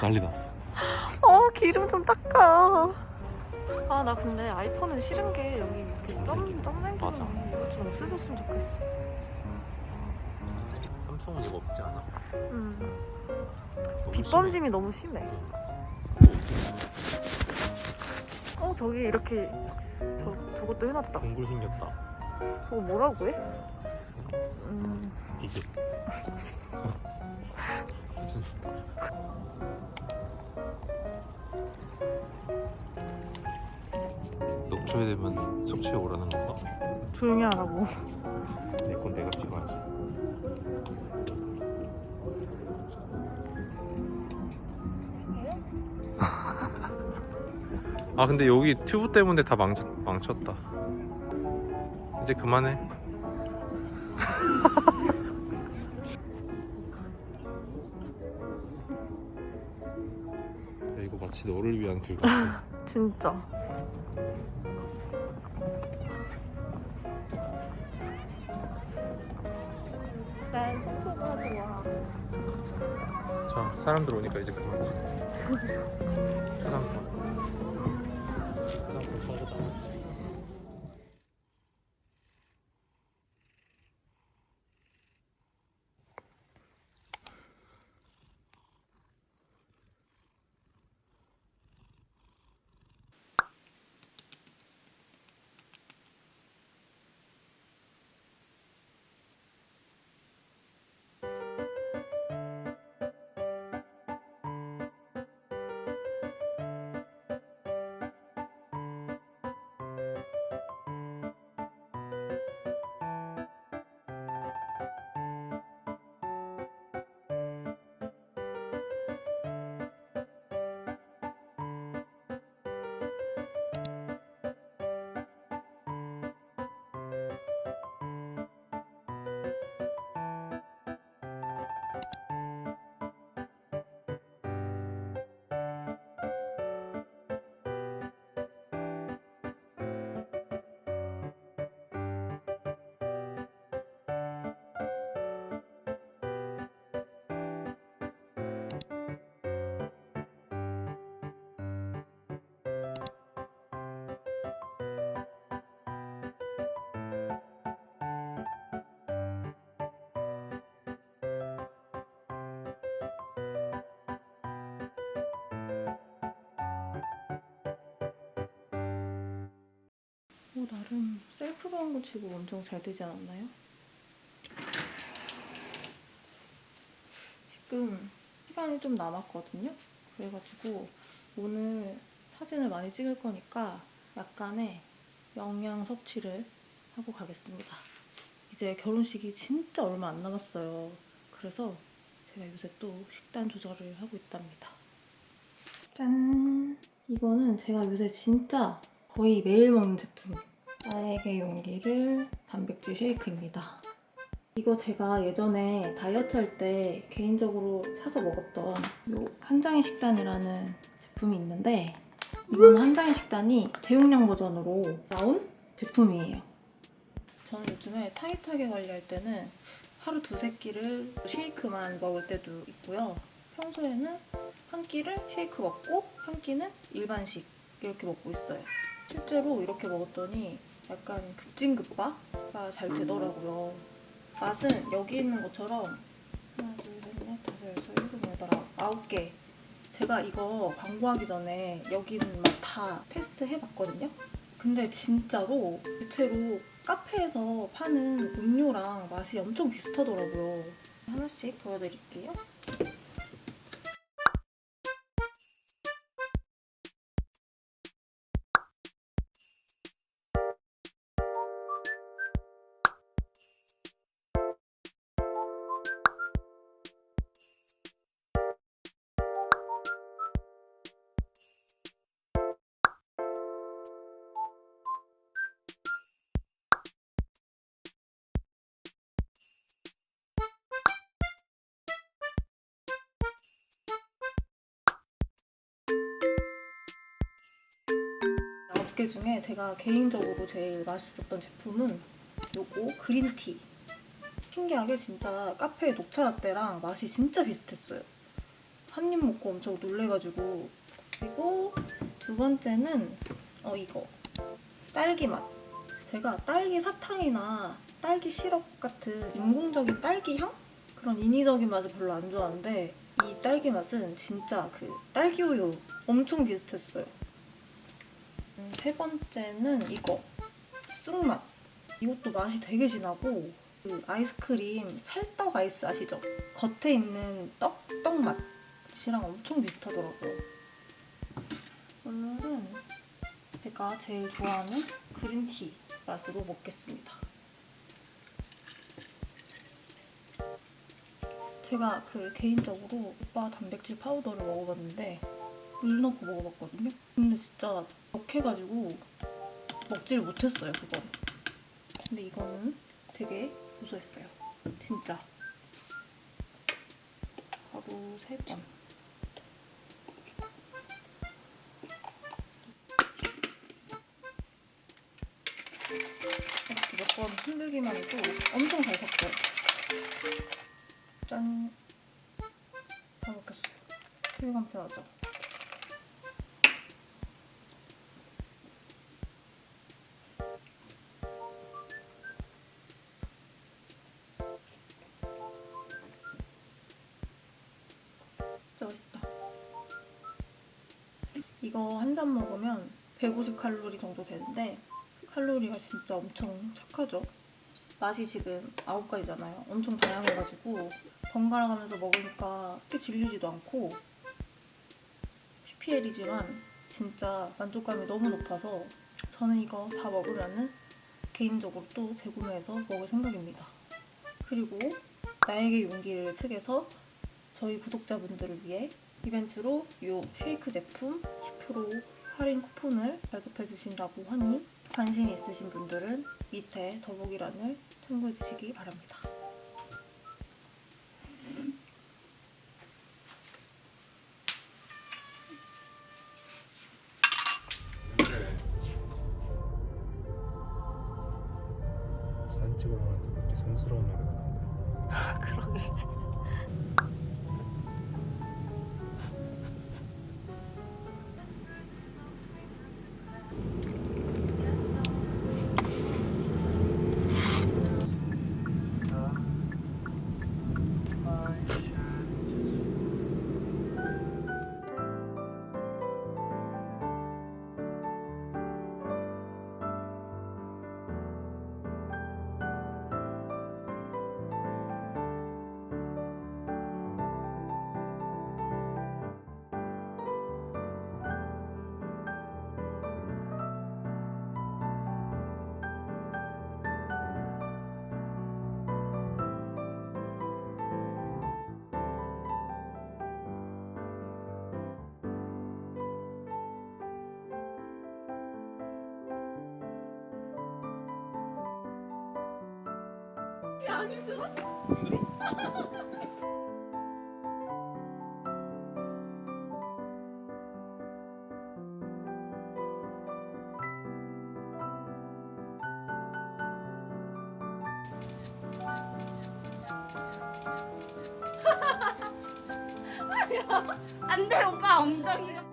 난리 났어. 어 기름 좀 닦아. 아 나 근데 아이폰은 싫은 게 여기 이렇게 점 점생기는 맞아. 이거 좀 없애줬으면 좋겠어. 삼성은 이거 없지 않아. 음. 너무 빛번짐이 너무 심해. 어 저기 이렇게 저 저것도. 해놨다. 동굴 생겼다. 저거 뭐라고 해? 음. 되게. 수준. 녹초에 되면 속초에 오라는 건가? 조용히 하라고. 내건 내가 찍어야지. 아 근데 여기 튜브 때문에 다 망쳤, 망쳤다. 이제 그만해. 야, 이거 마치 너를 위한 글 같아. 진짜. 난 속초가 좋아. 자, 사람들 오니까 이제 그만 찍어. 초상권 오 나름 셀프 방구 치고 엄청 잘 되지 않았나요? 지금 시간이 좀 남았거든요. 그래가지고 오늘 사진을 많이 찍을 거니까 약간의 영양 섭취를 하고 가겠습니다. 이제 결혼식이 진짜 얼마 안 남았어요. 그래서 제가 요새 또 식단 조절을 하고 있답니다. 짠! 이거는 제가 요새 진짜 거의 매일 먹는 제품. 나에게 용기를 단백질 쉐이크입니다. 이거 제가 예전에 다이어트 할 때 개인적으로 사서 먹었던 요 한 장의 식단이라는 제품이 있는데 이거는 한장의 식단이 대용량 버전으로 나온 제품이에요. 저는 요즘에 타이트하게 관리할 때는 하루 두세 끼를 쉐이크만 먹을 때도 있고요. 평소에는 한 끼를 쉐이크 먹고 한 끼는 일반식 이렇게 먹고 있어요. 실제로 이렇게 먹었더니 약간 급진급파가 잘 되더라고요. 맛은 여기 있는 것처럼 하나, 둘, 셋, 넷, 다섯, 여섯, 일곱, 여덟, 아홉, 아홉 개. 제가 이거 광고하기 전에 여기 있는 맛다 테스트 해봤거든요. 근데 진짜로 대체로 카페에서 파는 음료랑 맛이 엄청 비슷하더라고요. 하나씩 보여드릴게요. 개 중에 제가 개인적으로 제일 맛있었던 제품은 요거 그린티. 신기하게 진짜 카페 녹차 라떼랑 맛이 진짜 비슷했어요. 한 입 먹고 엄청 놀래가지고 그리고 두 번째는 어 이거 딸기 맛 제가 딸기 사탕이나 딸기 시럽 같은 인공적인 딸기 향 그런 인위적인 맛을 별로 안 좋아하는데 이 딸기 맛은 진짜 그 딸기 우유 엄청 비슷했어요. 음, 세 번째는 이거 쑥맛 이것도 맛이 되게 진하고 그 아이스크림 찰떡 아이스 아시죠? 겉에 있는 떡, 떡 맛이랑 엄청 비슷하더라고요. 오늘은 제가 제일 좋아하는 그린티 맛으로 먹겠습니다. 제가 그 개인적으로 오빠 단백질 파우더를 먹어봤는데 물 넣고 먹어봤거든요. 근데 진짜 넉해가지고 먹지를 못했어요 그건. 근데 이거는 되게 고소했어요. 진짜. 하루 세 번. 몇 번 흔들기만 해도 엄청 잘 섞여요. 짠. 다 먹혔어요. 되게 간편하죠? 한 잔 먹으면 150칼로리 정도 되는데 칼로리가 진짜 엄청 착하죠. 맛이 지금 9가지잖아요. 엄청 다양해가지고 번갈아 가면서 먹으니까 그렇게 질리지도 않고 PPL이지만 진짜 만족감이 너무 높아서 저는 이거 다 먹으면은 개인적으로 또 재구매해서 먹을 생각입니다. 그리고 나에게 용기를 측에서 저희 구독자분들을 위해 이벤트로 이 쉐이크 제품 10% 할인 쿠폰을 발급해 주신다고 하니 관심 있으신 분들은 밑에 더보기란을 참고해 주시기 바랍니다. 찍으러 가는데 그렇게 성스러운 노래가 나오네. 그러게. 안 돼 오빠 엉덩이가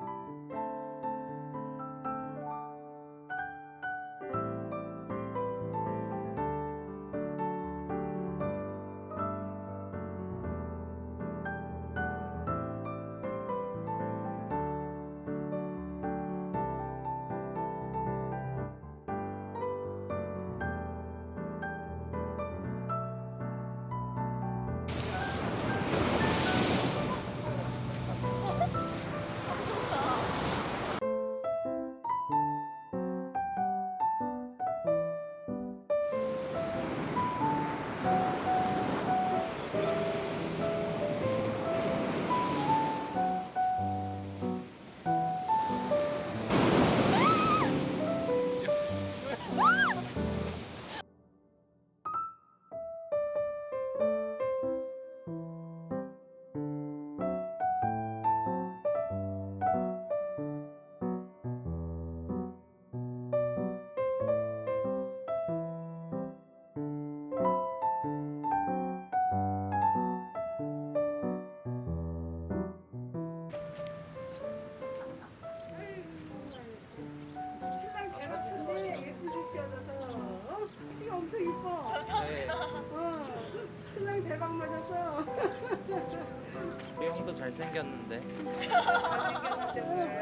잘생겼는데.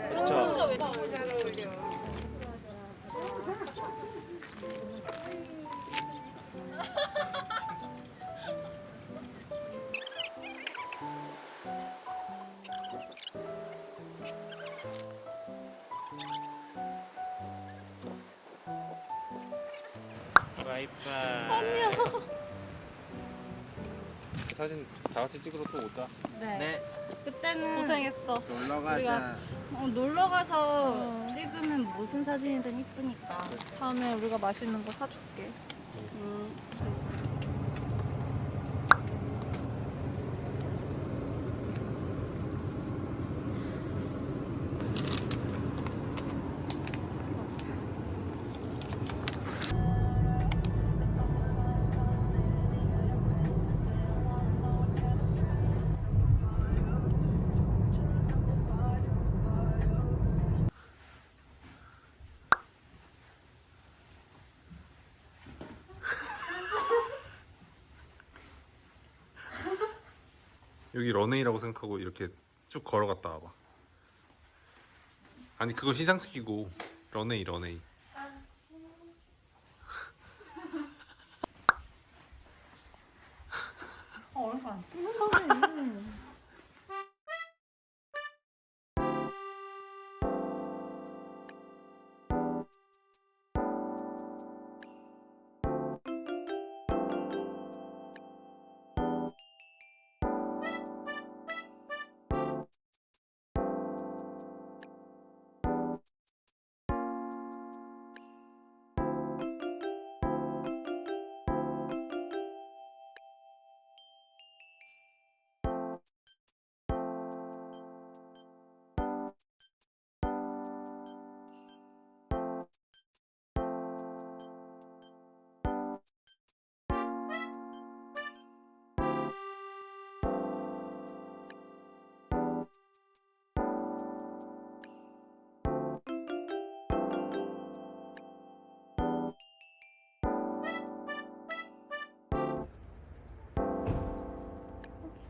그렇죠. 바이바이. 사진 다 같이 찍으러 또 오자. 네. 네. 그때는 고생했어. 놀러 가자. 어, 놀러 가서 찍으면 무슨 사진이든 이쁘니까. 다음에 우리가 맛있는 거 사줄게. 음. 여기 런웨이라고 생각하고 이렇게 쭉 걸어갔다 와봐. 아니 그거 시상식이고 런웨이 런웨이. 어, 얼굴 안 찍는 거네.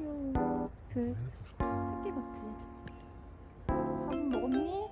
귀여워. 그 새끼 같지? 밥 먹었니?